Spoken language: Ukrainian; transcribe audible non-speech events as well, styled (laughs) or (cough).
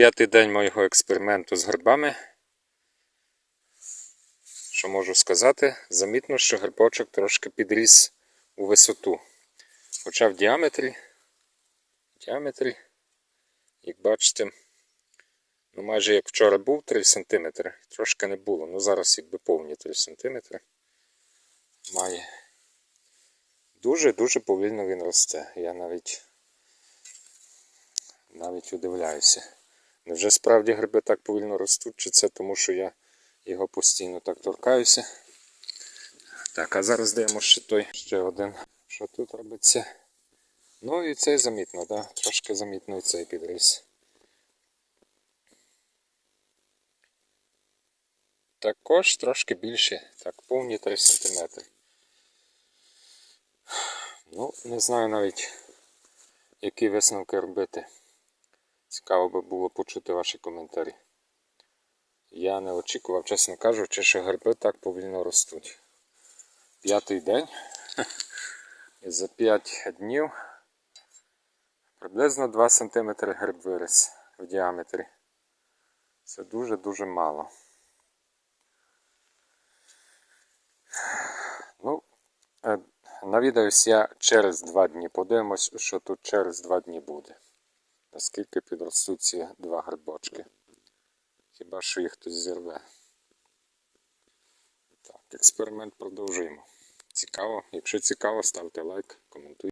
П'ятий день моєго експерименту з грибами. Що можу сказати? Замітно, що грибочок трошки підріс у висоту. Хоча в діаметрі, діаметрі, як бачите, ну майже як вчора був 3 см, трошки не було. Ну зараз якби повні 3 см. Має. Дуже-дуже повільно він росте. Я навіть навіть удивляюся. Невже справді гриби так повільно ростуть, чи це тому, що я його постійно так торкаюся? Так, а зараз даємо ще той ще один. Що тут робиться? Ну і цей замітно, да? трошки замітно і цей підріс. Також трошки більше, так, повні 3 см. Ну, не знаю навіть, які висновки робити. Цікаво би було почути ваші коментарі. Я не очікував, чесно кажучи, що гриби так повільно ростуть. П'ятий день. І (laughs) за 5 днів приблизно 2 см гриб виріс в діаметрі. Це дуже-дуже мало. Ну, е, навідаюсь я через 2 дні. Подивимось, що тут через 2 дні буде. Наскільки підростуть ці два грибочки. Хіба що їх хтось зірве. Так, експеримент продовжуємо. Цікаво. Якщо цікаво, ставте лайк, коментуйте.